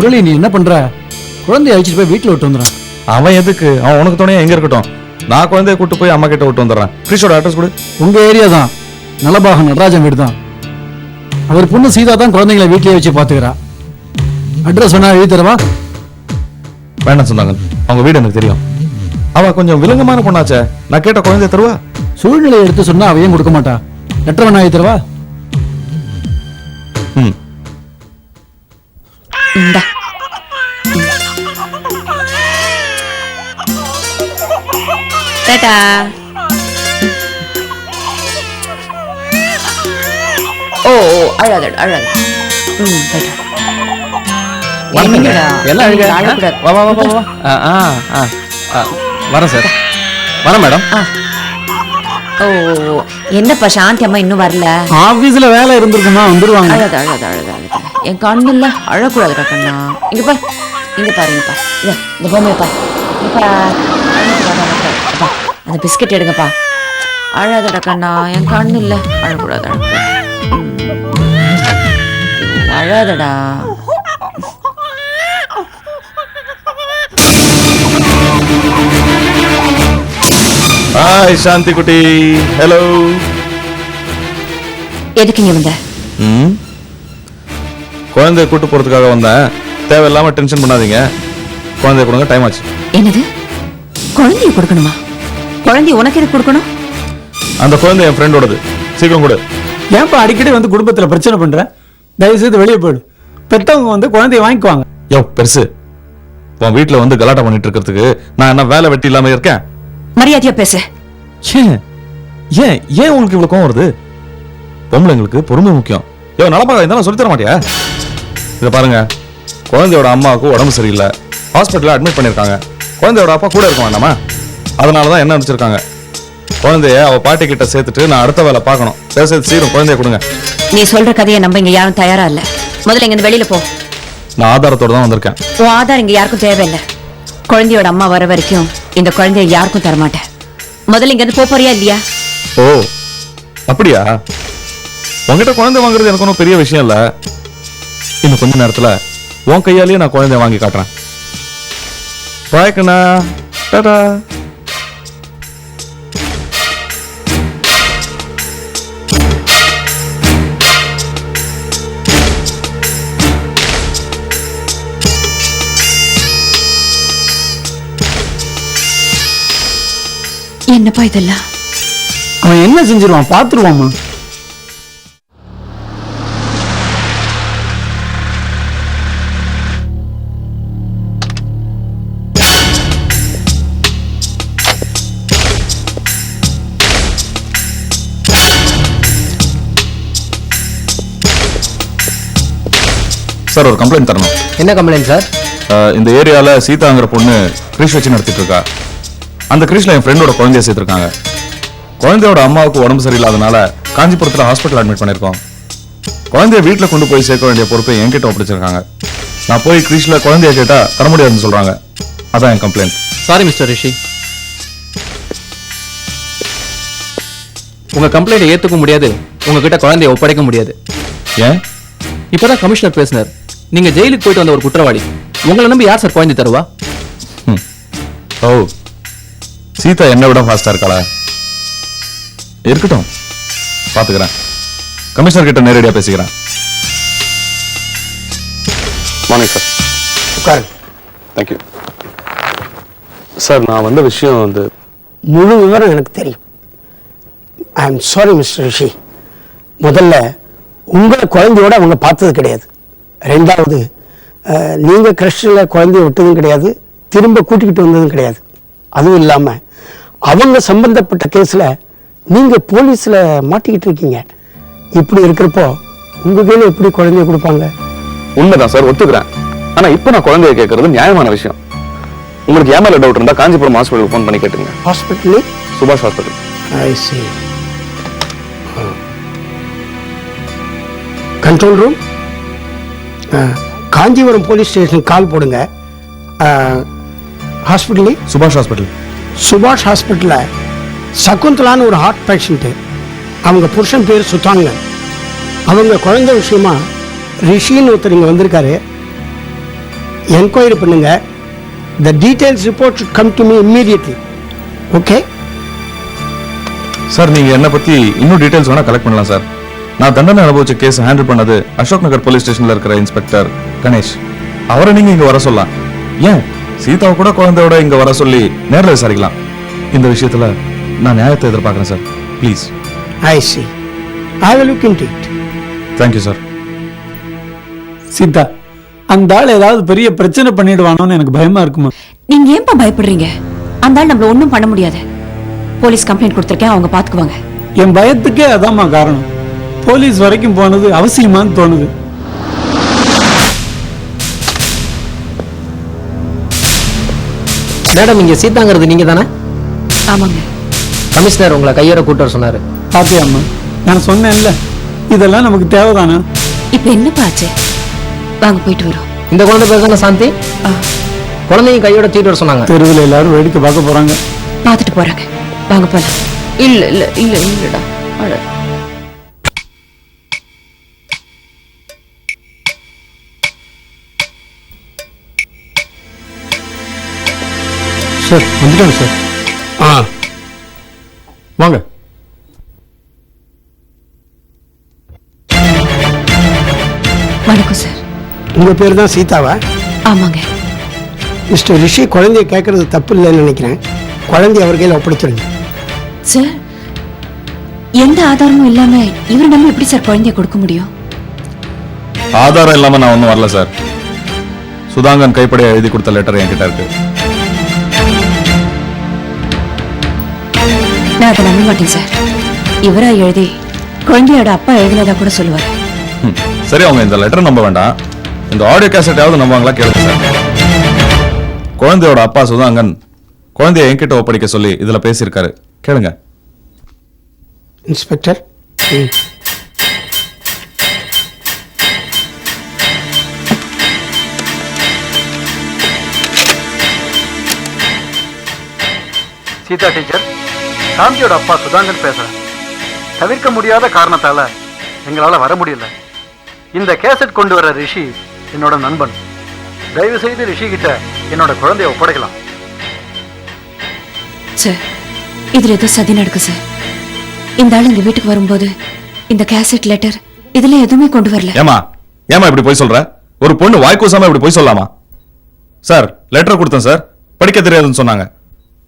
முரளி நீ என்ன பண்ற? குழந்தைய அழைச்சிட்டு போய் வீட்டுல விட்டு வந்துடுறான். அவன் எதுக்கு? அவன் உனக்கு துணையா எங்க இருக்கட்டும். நான் குழந்தைய கூட்டு போய் அம்மா கிட்ட விட்டு வந்துடுறேன். கிறிஷோட அட்ரஸ் கொடு. உங்க ஏரியா தான். நலபாகம் நடராஜன் வீடு தான். அவர் பொண்ணு சீதா தான் குழந்தைங்களை வீட்லயே வச்சு பாத்துக்கிறா அட்ரஸ் வேணா எழுதி தரவா? வேண்டாம் சொன்னாங்க. அவங்க வீடு எனக்கு தெரியும். அவ கொஞ்சம் விலங்கமான பொண்ணாச்சே. நான் கேட்ட குழந்தைய தருவா? சூழ்நிலையை எடுத்து சொன்னா அவ ஏன் கொடுக்க மாட்டா? லெட்டர் வேணா எழுதி தரவா? ம். இந்தா. டாடா. ஓ ஓ அழாத அழாத ம் ஆ. வரேன் சார். வரேன் மேடம். ஓ ஓ, ஓ. என்னப்பா சாந்தி அம்மா இன்னும் வரல? ஆபீஸ்ல வேலை இருந்திருக்குமா? வந்துருவாங்க. அழாத அழாத அழாத அழாத என் கண்ணு இல்ல அழக்கூடாதுடா கண்ணா. இங்க பார். இங்க பாரு இங்க பாரு. இத இந்த பொம்மையை பார். அப்பா, அந்த பிஸ்கட் எடுங்கப்பா. அழாதடா கண்ணா. என் கண்ணு இல்ல அழக்கூடாது அழக்கூடாது. அழாதடா. ஹாய் சாந்தி குட்டி. ஹலோ எதுக்கு இங்க வந்த? ம்? குழந்தைய கூட்டு போறதுக்காக வந்தேன் தேவையில்லாம டென்ஷன் பண்ணாதீங்க. குழந்தைய கொடுங்க டைம் ஆச்சு. என்னது? குழந்தைய கொடுக்கணுமா? குழந்தைய உனக்கு எதுக்கு கொடுக்கணும்? அந்த குழந்தை என் ஃப்ரெண்டோடது சீக்கிரம் கொடு. ஏன்பா அடிக்கடி வந்து குடும்பத்துல பிரச்சனை பண்ற? தயவு செய்து வெளியே போயிடு. பெத்தவங்க வந்து குழந்தைய வாங்கிக்குவாங்க. யோ பெருசு. உன் வீட்டுல வந்து கலாட்டா பண்ணிட்டு இருக்கிறதுக்கு நான் என்ன வேலை வெட்டி இல்லாம இருக்கேன்? மரியாதையா பேசு. ஏன்? ஏன் ஏன் உங்களுக்கு இவ்வளவு கோவம் வருது? பொம்பளைங்களுக்கு பொறுமை முக்கியம். யோ நலமாக இருந்தாலும் சொல்லி தர மாட்டியா? இத பாருங்க. குழந்தையோட அம்மாவுக்கு உடம்பு சரியில்லை. ஹாஸ்பிட்டல்ல அட்மிட் பண்ணிருக்காங்க. குழந்தையோட அப்பா கூட இருக்க வேண்டாமா? அதனால தான் என்ன நினைச்சிருக்காங்க? குழந்தைய அவ பாட்டி கிட்ட சேர்த்துட்டு நான் அடுத்த வேலை பார்க்கணும். பேசுறது சீரும் குழந்தைய கொடுங்க. நீ சொல்ற கதையை நம்ப இங்க யாரும் தயாரா இல்ல. முதல்ல இங்க வெளியில போ. நான் ஆதாரத்தோட தான் வந்திருக்கேன். உன் ஆதார் இங்க யாருக்கும் தேவையில்லை. குழந்தையோட அம்மா வர வரைக்கும் இந்த குழந்தைய யாருக்கும் தரமாட்டேன். முதல்ல இங்க இருந்து போறியா இல்லையா? ஓ அப்படியா? உன்கிட்ட குழந்தை வாங்குறது எனக்கு ஒன்றும் பெரிய விஷயம் இல்ல. இன்னும் கொஞ்ச நேரத்துல உன் கையாலேயே நான் குழந்தைய வாங்கி காட்டுறேன். பாய்க்கண்ணா டாடா. என்னப்பா இதெல்லாம்? அவன் என்ன செஞ்சிருவான்? பாத்துருவாமா சார் ஒரு கம்ப்ளைண்ட் தரணும். என்ன கம்ப்ளைண்ட் சார் இந்த ஏரியால சீதாங்கிற பொண்ணு கிரீஷ் வச்சு நடத்திட்டு இருக்கா அந்த கிரீஷ்ல என் ஃப்ரெண்டோட குழந்தைய சேர்த்திருக்காங்க. குழந்தையோட அம்மாவுக்கு உடம்பு சரியில்லாதனால காஞ்சிபுரத்துல ஹாஸ்பிட்டல் அட்மிட் பண்ணிருக்கோம் குழந்தைய வீட்டுல கொண்டு போய் சேர்க்க வேண்டிய பொறுப்பை என்கிட்ட ஒப்படைச்சிருக்காங்க. நான் போய் கிரீஷ்ல குழந்தைய கேட்டா தர முடியாதுன்னு சொல்றாங்க. அதான் என் கம்ப்ளைண்ட் சாரி மிஸ்டர் ரிஷி உங்க கம்ப்ளைண்ட்டை ஏத்துக்க முடியாது. உங்ககிட்ட குழந்தைய ஒப்படைக்க முடியாது. ஏன்? இப்பதான் கமிஷனர் பேசினார். நீங்க ஜெயிலுக்கு போயிட்டு வந்த ஒரு குற்றவாளி. உங்களை நம்பி யார் சார் குழந்தை தருவா. ஓ. சீதா என்னை விட ஃபாஸ்டா இருக்காளா? இருக்கட்டும். பாத்துக்கிறேன். கமிஷனர் கிட்ட நேரடியா பேசிக்கிறேன். மார்னிங் சார் உட்காருங்க தேங்க்யூ சார் நான் வந்த விஷயம் வந்து முழு விவரம் எனக்கு தெரியும். I am sorry mister Rishi முதல்ல உங்களை குழந்தையோட அவங்க பார்த்தது கிடையாது. ரெண்டாவது அஹ், நீங்க கிறிஸ்டில் குழந்தைய விட்டதும் கிடையாது திரும்ப கூட்டிக்கிட்டு வந்ததும் கிடையாது. அதுவும் இல்லாம அவங்க சம்பந்தப்பட்ட கேஸ்ல நீங்க போலீஸ்ல மாட்டிக்கிட்டு இருக்கீங்க. இப்படி இருக்கிறப்போ உங்க கையில எப்படி குழந்தைய கொடுப்பாங்க? உண்மைதான் சார் ஒத்துக்கிறேன். ஆனா இப்போ நான் குழந்தைய கேட்கறது நியாயமான விஷயம். உங்களுக்கு ஏன் மேல டவுட் இருந்தா காஞ்சிபுரம் ஹாஸ்பிட்டலுக்கு ஃபோன் பண்ணி கேட்டுங்க. ஹாஸ்பிட்டலே Subash hospital I C control room Kanchipuram police station call போடுங்க. ஹாஸ்பிட்டலே சுபாஷ் ஹாஸ்பிட்டல் சுபாஷ் ஹாஸ்பிட்டலில் சகுந்தலான்னு ஒரு ஹார்ட் பேஷண்ட்டு அவங்க புருஷன் பேர் சுத்தாங்கன் அவங்க குழந்தை விஷயமா ரிஷின்னு ஒருத்தர் இங்கே வந்திருக்காரு. என்கொயரி பண்ணுங்க. The details report come to me immediately okay sir நீங்க என்ன பத்தி இன்னும் டீடைல்ஸ் வேணா கலெக்ட் பண்ணலாம் சார். நான் தண்டனை அனுபவிச்ச கேஸ் ஹேண்டில் பண்ணது அசோக் நகர் போலீஸ் ஸ்டேஷன்ல இருக்கிற இன்ஸ்பெக்டர் கணேஷ். அவரை நீங்க இங்க வர சொல்லலாம். ஏன்? சீதாவை கூட குழந்தையோட இங்க வர சொல்லி நேர்ல விசாரிக்கலாம். இந்த விஷயத்துல நான் நியாயத்தை எதிர்பார்க்கறேன் sir please I C I will look into it thank you sir Sita அந்த ஆள் ஏதாவது பெரிய பிரச்சனை பண்ணிடுவானோன்னு எனக்கு பயமா இருக்குமா? நீங்க ஏன்பா பயப்படுறீங்க? அந்த ஆள் நம்மள ஒண்ணும் பண்ண முடியாது. போலீஸ் கம்ப்ளைண்ட் கொடுத்துருக்கேன் அவங்க பாத்துக்குவாங்க. என் பயத்துக்கே அதாம்மா காரணம். போலீஸ் வரைக்கும் போனது அவசியமான்னு தோணுது. மேடம் இங்க சீதாங்கிறது நீங்க தானே ஆமாங்க. கமிஷனர் உங்களை கையோட கூட்டு வர சொன்னாரு. பாத்தியாம்மா நான் சொன்னேன்ல இதெல்லாம் நமக்கு தேவைதானா? இப்ப என்னப்பா ஆச்சு? வாங்க போயிட்டு வரோம். இந்த குழந்தை பேர் தானே சாந்தி? குழந்தையும் கையோட தூக்கிட்டு வர சொன்னாங்க. தெருவில் எல்லாரும் வேடிக்கை பார்க்க போறாங்க. பாத்துட்டு போறாங்க. வாங்க போலாம். இல்ல இல்ல இல்ல இல்லடா. அழ சார் வந்துட்டாங்க சார். ஆ. வாங்க. வணக்கம் சார். உங்க பேர் தான் சீதாவா? ஆமாங்க. மிஸ்டர் ரிஷி குழந்தைய கேட்கறது தப்பு இல்லைன்னு நினைக்கிறேன். குழந்தைய அவர் கையில் ஒப்படைச்சிருங்க. சார் எந்த ஆதாரமும் இல்லாம இவர் நம்ம எப்படி சார் குழந்தைய கொடுக்க முடியும்? ஆதாரம் இல்லாம நான் ஒன்றும் வரல சார். சுதாங்கன் கைப்படையா எழுதி கொடுத்த லெட்டர் என்கிட்ட இருக்கு. நான் அதை நம்ப மாட்டேன் சார் இவரா எழுதி குழந்தையோட அப்பா எழுதினதா கூட சொல்லுவார். சரி அவங்க இந்த லெட்டர் நம்ப வேண்டாம். இந்த ஆடியோ கேசட்டாவது நம்புவாங்களா? கேளுங்க சார் குழந்தையோட அப்பா சுதாங்கன் குழந்தைய என்கிட்ட ஒப்படைக்க சொல்லி இதுல பேசியிருக்காரு. கேளுங்க. Inspector Sita teacher. சாந்தியோட அப்பா சுதாங்கன் பேசுறேன் தவிர்க்க முடியாத காரணத்தால எங்களால வர முடியல. இந்த கேசட் கொண்டு வர ரிஷி என்னோட நண்பன். தயவு செய்து ரிஷி கிட்ட என்னோட குழந்தைய ஒப்படைக்கலாம். சார் இதுல ஏதோ சதி நடக்கு சார். இந்த ஆள் எங்க வீட்டுக்கு வரும்போது இந்த கேசட் லெட்டர் இதுல எதுவுமே கொண்டு வரல. ஏமா ஏமா இப்படி போய் சொல்ற? ஒரு பொண்ணு வாய்க்கூசாம இப்படி போய் சொல்லலாமா சார் லெட்டர் கொடுத்தேன் சார். படிக்க தெரியாதுன்னு சொன்னாங்க.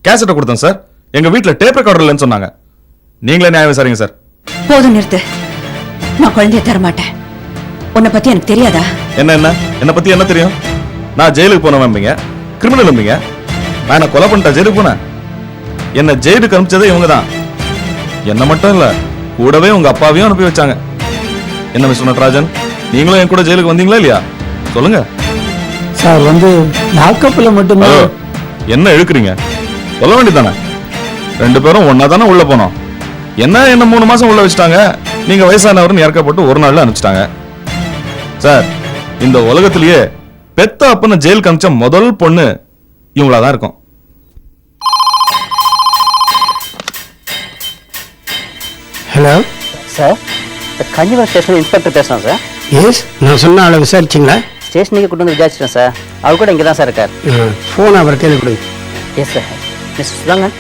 கேசட்டை கொடுத்தேன் சார். எங்க வீட்ல டேப் ரெக்கார்டர் இல்லைன்னு சொன்னாங்க. நீங்களே நியாயம் விசாரிங்க சார் போதும் நிறுத்து. நான் குழந்தைய தர மாட்டேன் உன்னை பத்தி எனக்கு தெரியாதா? என்ன என்ன? என்ன பத்தி என்ன தெரியும்? நான் ஜெயிலுக்கு போனவன்பீங்க கிரிமினல் நம்பிங்க. நான் என்ன கொலை பண்ணிட்டேன் ஜெயிலுக்கு போனேன்? என்ன ஜெயிலுக்கு அனுப்பிச்சதே இவங்க தான் என்ன மட்டும் இல்ல கூடவே உங்க அப்பாவையும் அனுப்பி வச்சாங்க. என்ன மிஸ்டர் நடராஜன்? நீங்களும் என் கூட ஜெயிலுக்கு வந்தீங்களா இல்லையா? சொல்லுங்க. சார் வந்து லாக்கப்ல ஹலோ மட்டும்தான் என்ன இழுக்குறீங்க? சொல்ல வேண்டியதானே ரெண்டு பேரும் ஒன்னா தானே உள்ள போனோம். என்ன என்ன மூணு மாசம் உள்ள வச்சுட்டாங்க? நீங்க வயசானவர்னு இறக்கப்பட்டு ஒரு நாள்ல அனுப்பிச்சிட்டாங்க. சார் இந்த உலகத்திலேயே பெத்த அப்பன ஜெயில் காமிச்ச முதல் பொண்ணு இவங்களா தான் இருக்கும். Hello sir Kannivaram station inspector பேசுகிறேன் சார். எஸ் நான் சொன்ன ஆளை விசாரிச்சிங்களா? ஸ்டேஷனுக்கு கூட்டு வந்து விசாரிச்சிட்டேன் சார். அவர் கூட இங்கே தான் சார் இருக்கார். ஃபோன் அவர் கையில் கொடுங்க yes sir miss Sudhangan?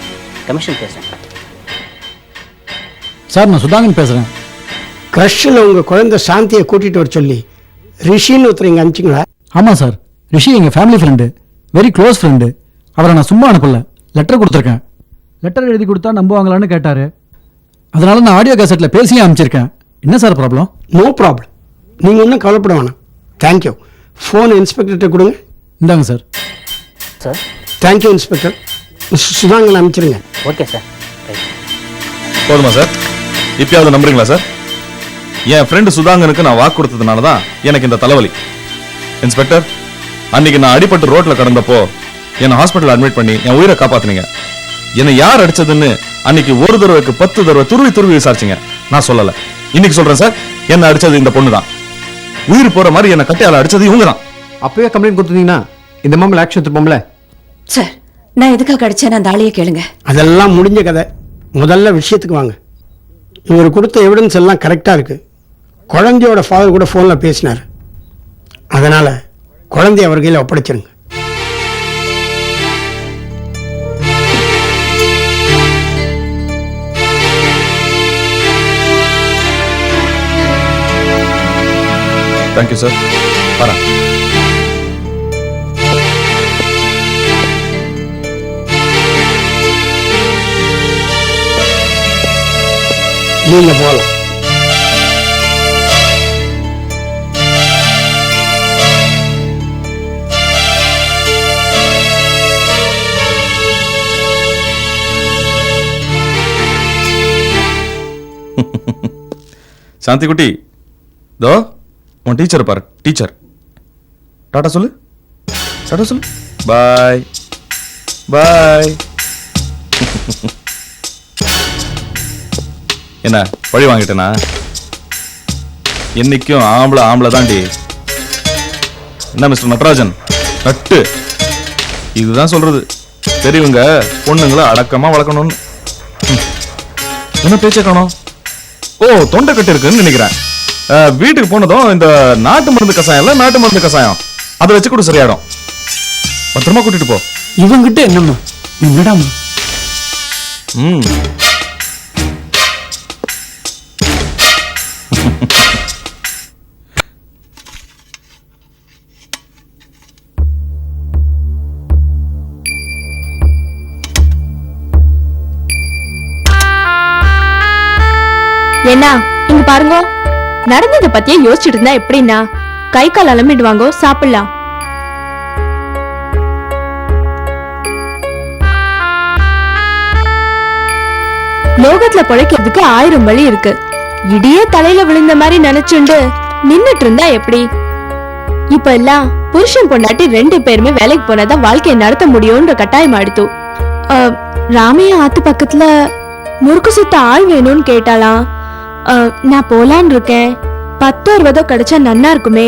Commission பேசுகிறேன் சார் நான் சுதாகன் பேசுறேன். க்ரஷில் உங்கள் குழந்தை சாந்தியை கூட்டிகிட்டு வர சொல்லி ரிஷின்னு ஒருத்தர் இங்கே அனுப்பிச்சிங்களா? ஆமா சார். ரிஷி எங்க family friend very close friend அவரை நான் சும்மா அனுப்பல. லெட்டர் கொடுத்துருக்கேன். லெட்டர் எழுதி கொடுத்தா நம்புவாங்களான்னு கேட்டாரு. அதனால நான் ஆடியோ கேசட்ல பேசியே அனுப்பிச்சிருக்கேன். என்ன சார் ப்ராப்ளம் நோ ப்ராப்ளம் நீங்கள் ஒன்றும் கவலைப்பட வேணாம். தேங்க்யூ ஃபோன் இன்ஸ்பெக்டர்கிட்ட கொடுங்க. இந்தாங்க sir. Sir. Thank you inspector Sudhangan அனுப்பிச்சிருங்க. Okay sir. போதுமா சார்? இப்பயாவது நம்புறீங்களா சார்? என் ஃப்ரெண்டு சுதாங்கனுக்கு நான் வாக்கு கொடுத்ததுனால தான் எனக்கு இந்த தலைவலி. இன்ஸ்பெக்டர் அன்னைக்கு நான் அடிபட்டு ரோட்ல கடந்தப்போ என்னை ஹாஸ்பிட்டல் அட்மிட் பண்ணி என் உயிரை காப்பாத்துனீங்க. என்னை யார் அடிச்சதுன்னு அன்னைக்கு ஒரு தடவைக்கு பத்து தடவை துருவி துருவி விசாரிச்சீங்க. நான் சொல்லல. இன்னைக்கு சொல்றேன் சார் என்ன அடிச்சது இந்த பொண்ணு தான். உயிர் போற மாதிரி என்ன கட்டையால அடிச்சது இவங்க தான். அப்பவே கம்ப்ளைண்ட் கொடுத்துருந்தீங்கன்னா இந்த மாமல் ஆக்ஷன் எடுத்துப்போம்ல? சார் நான் எதுக்காக அடிச்சேன்னு அந்த ஆளையே கேளுங்க. அதெல்லாம் முடிஞ்ச கதை. முதல்ல விஷயத்துக்கு வாங்க. இவர் கொடுத்த எவிடன்ஸ் எல்லாம் கரெக்டாக இருக்கு. குழந்தையோட ஃபாதர் கூட ஃபோனில் பேசினார். அதனால் குழந்தைய அவர் கையில் ஒப்படைச்சிருங்க. தேங்க்யூ சார் வரேன். நீங்க போகலாம் சாந்தி குட்டி தோ உன் டீச்சர் பாரு டீச்சர் டாடா சொல்லு. டாடா சொல்லு. பாய் பாய் என்ன பழி வாங்கிட்டேனா? என்னைக்கும் ஆம்பளை ஆம்பளை தாண்டி என்ன மிஸ்டர் நடராஜன்? நட்டு. இதுதான் சொல்றது. பெரியவங்க பொண்ணுங்களை அடக்கமா வளர்க்கணும்னு. என்ன பேச்ச காணோம்? ஓ தொண்டை கட்டு இருக்குன்னு நினைக்கிறேன். வீட்டுக்கு போனதும் இந்த நாட்டு மருந்து கசாயம் இல்ல நாட்டு மருந்து கசாயம் அதை வச்சு கூட சரியாயிடும். பத்திரமா கூட்டிட்டு போ. இவங்கிட்ட என்னம்மா? விடாம ம். என்ன இங்க பாருங்க நடந்தத பத்தியே யோசிச்சுட்டு இருந்தா எப்படின்னா கை கால் அலம்பிடுவாங்க சாப்பிடலாம். லோகத்துல பொழைக்கிறதுக்கு ஆயிரம் வழி இருக்கு. இடியே தலையில விழுந்த மாதிரி நினைச்சுண்டு நின்னுட்டு இருந்தா எப்படி? இப்ப எல்லாம் புருஷன் பொண்டாட்டி ரெண்டு பேருமே வேலைக்கு போனாதான் வாழ்க்கையை நடத்த முடியும்ன்ற கட்டாயம் ஆயிடுத்து ராமையா ஆத்து பக்கத்துல முறுக்கு சுத்த ஆள் வேணும்னு கேட்டாலாம் நான் போலான்னு இருக்கேன். பத்தோ இருபதோ கிடைச்சா நன்னா இருக்குமே.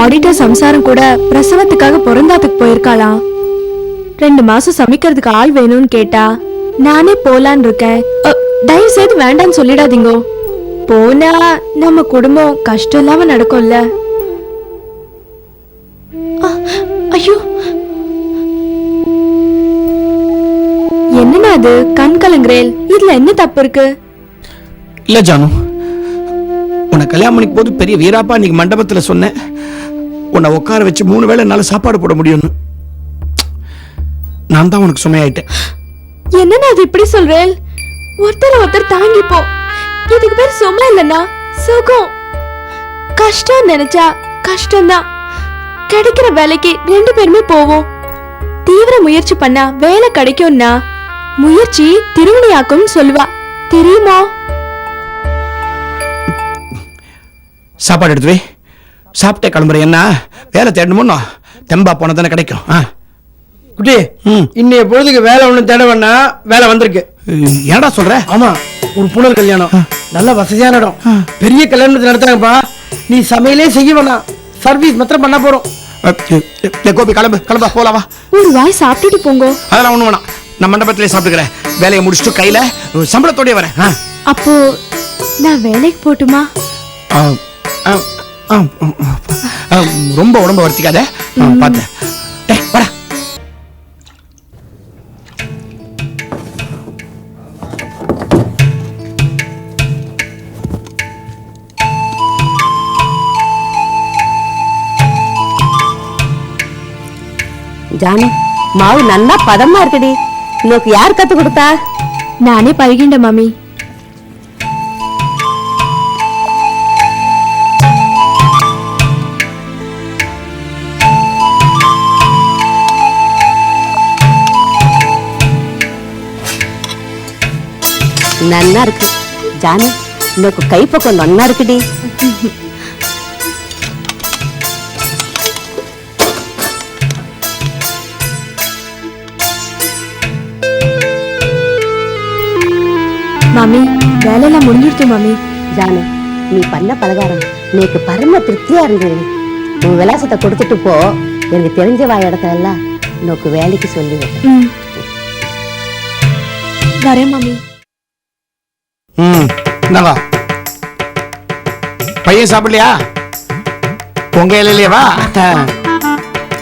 ஆடிட்டர் சம்சாரம் கூட பிரசவத்துக்காக பிறந்தாத்துக்கு போயிருக்காளாம். ரெண்டு மாசம் சமைக்கிறதுக்கு ஆள் வேணும்னு கேட்டா நானே போலான்னு இருக்கேன். தயவு செய்து வேண்டாம்னு சொல்லிடாதீங்கோ. போனா நம்ம குடும்பம் கஷ்டம் இல்லாம நடக்கும்ல. ஐயோ. அது கண் கலங்குறேல் இதுல என்ன தப்பு இருக்கு? இல்ல ஜானு. உன்னை கல்யாணம் பண்ணிக்கு போது பெரிய வீராப்பா இன்னைக்கு மண்டபத்துல சொன்னேன். உன்னை உட்கார வச்சு மூணு வேளை என்னால சாப்பாடு போட முடியும்னு. நான் தான் உனக்கு சுமையாயிட்டேன். என்னண்ணா அது இப்படி சொல்றேன்? ஒருத்தர் ஒருத்தர் தாங்கிப்போ இதுக்கு பேர் சும்மா இல்லைண்ணா சுகம். கஷ்டம் நினைச்சா கஷ்டம்தான். கிடைக்கிற வேலைக்கு ரெண்டு பேருமே போவோம். தீவிர முயற்சி பண்ணா வேலை கிடைக்கும்னா முயற்சி திருவினையாக்கும்னு சொல்லுவா தெரியுமா? சாப்பாடு எடுத்து வை. சாப்பிட்டே கிளம்புறேன். என்ன? வேலை தேடணுமோ தெம்பா போனா தானே கிடைக்கும். ஆ. குட்டி இன்னைய பொழுதுக்கு வேலை ஒண்ணு தேட வேணாம் வேலை வந்திருக்கு. ஏன்டா சொல்ற? ஆமா ஒரு புனர் கல்யாணம். நல்ல வசதியான இடம். பெரிய கல்யாணத்தை நடத்துறாங்கப்பா. நீ சமையலே செய்ய வேணாம். சர்வீஸ் மாத்திரம் பண்ண போறோம். கோபி கிளம்பு கிளம்பா போலாம் வா. ஒரு வாய் சாப்பிட்டுட்டு போங்க. அதெல்லாம் ஒண்ணு வேணாம். நான் மண்டபத்திலே சாப்பிட்டுக்கிறேன் வேலையை முடிச்சுட்டு கையில சம்பளத்தோடய வரேன். ஆ. அப்போ நான் வேலைக்கு போட்டுமா? ஆ, ஆ, ஆ, ஆ, ஆ, ரொம்ப உடம்ப வருத்திக்காத. பார்த்தேன் டேய் வாடா. ஜானு மாவு நல்லா பதமா இருக்குடி. உனக்கு யார் கத்து கொடுத்தா நானே பழகிண்ட மாமி நன்னா இருக்கு ஜானு உனக்கு கைப்பக்கம் நன்னா இருக்குடி மாமி. வேலையெல்லாம் முடிஞ்சிருத்து மாமி. ஜானு நீ பண்ண பலகாரம் எனக்கு பரம திருப்தியா இருந்தது உன் விலாசத்தை கொடுத்துட்டு போ. எனக்கு தெரிஞ்ச வா இடத்துல எல்லாம் உனக்கு வேலைக்கு சொல்லுவேன். வரேன் மாமி. ம் பையன் சாப்பிடலையா? உங்க இலையிலேவா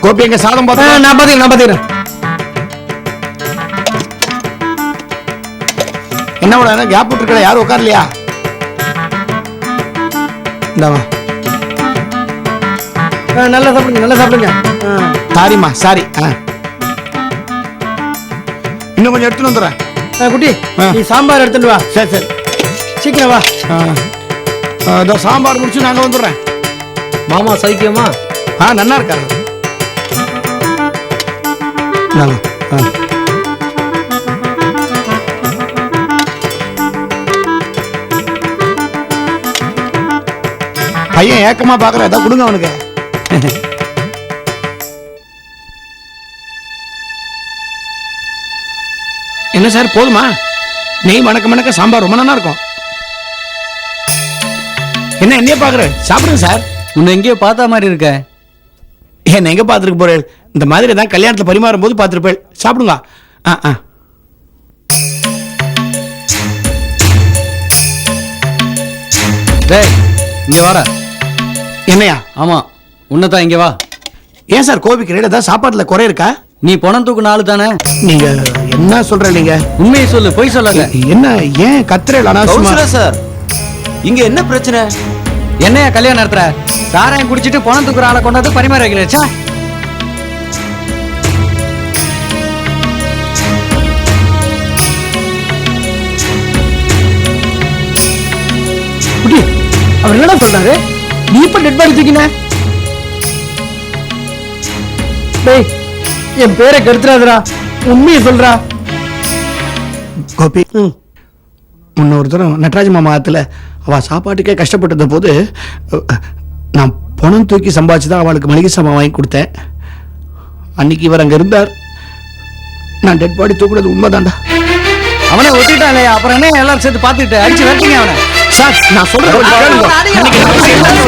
கோபி எங்க சாதம் பார்த்தா நான் பாத்துக்கிறேன் நான் பாத்துக்கிறேன் என்ன விட கேப் விட்டுருக்கல யாரும் உட்காரலையா? இந்தாமா நல்லா சாப்பிடுங்க நல்லா சாப்பிடுங்க. சாரிம்மா சாரி. ஆ. இன்னும் கொஞ்சம் எடுத்துன்னு வந்துடுறேன். குட்டி. நீ சாம்பார் எடுத்துட்டு வா. சரி சரி. சீக்கிரம் வா. இதோ சாம்பார் முடிச்சு நாங்க வந்துடுறேன். மாமா சைக்கியமா ஆ நல்லா இருக்காரு. இந்தாங்க. ஆ. பையன் ஏக்கமா பாக்குற ஏதாவது கொடுங்க அவனுக்கு. என்ன சார் போதுமா? நெய் மணக்க மணக்க சாம்பார் ரொம்ப நல்லா இருக்கும். என்ன என்னைய பாக்குற சாப்பிடுங்க சார். உன்னை எங்கேயோ பார்த்த மாதிரி இருக்க. என்ன எங்க பாத்துருக்க போறேன் இந்த மாதிரி தான் கல்யாணத்துல பரிமாறும் போது பாத்துருப்பேன் சாப்பிடுங்க. ஆ ஆ. டேய் இங்க வாடா. என்னையா? ஆமா. உன்னதான் இங்க வா. ஏன் சார் கோபிக்கிறேன் ஏதாவது சாப்பாட்டுல குறை இருக்கா? நீ பணம் தூக்கு நாள் தானே? நீங்க என்ன சொல்ற நீங்க உண்மையை சொல்லு பொய் சொல்லாத. என்ன ஏன் கத்துறேன் அனாவசியமா சார்? இங்க என்ன பிரச்சனை? என்னையா கல்யாணம் நடத்துற? சாராயம் குடிச்சிட்டு பணம் தூக்குற ஆளை கொண்டாந்து பரிமாற வைக்கிறேச்சா அவர் என்னடா சொல்றாரு? நீ இப்ப டெட் பாடி தூக்கின? டேய் என் பேரை கெடுத்துறாதடா. உண்மையை சொல்றா. கோபி முன்ன ஒரு தரம் நடராஜ மாமா ஆத்துல அவ சாப்பாட்டுக்கே கஷ்டப்பட்டத போது நான் பணம் தூக்கி சம்பாதிச்சு தான் அவளுக்கு மளிகை சாமான் வாங்கி கொடுத்தேன். அன்னைக்கு இவர் அங்க இருந்தார். நான் டெட் பாடி தூக்குறது உண்மைதான்டா. அவனே ஒத்துக்கிட்டான் இல்லையா அப்புறம் என்ன எல்லாரும் சேர்த்து பார்த்துக்கிட்டு அடிச்சு வரட்டீங்க அவனை? சார் நான் சொல்றேன் கேளுங்க.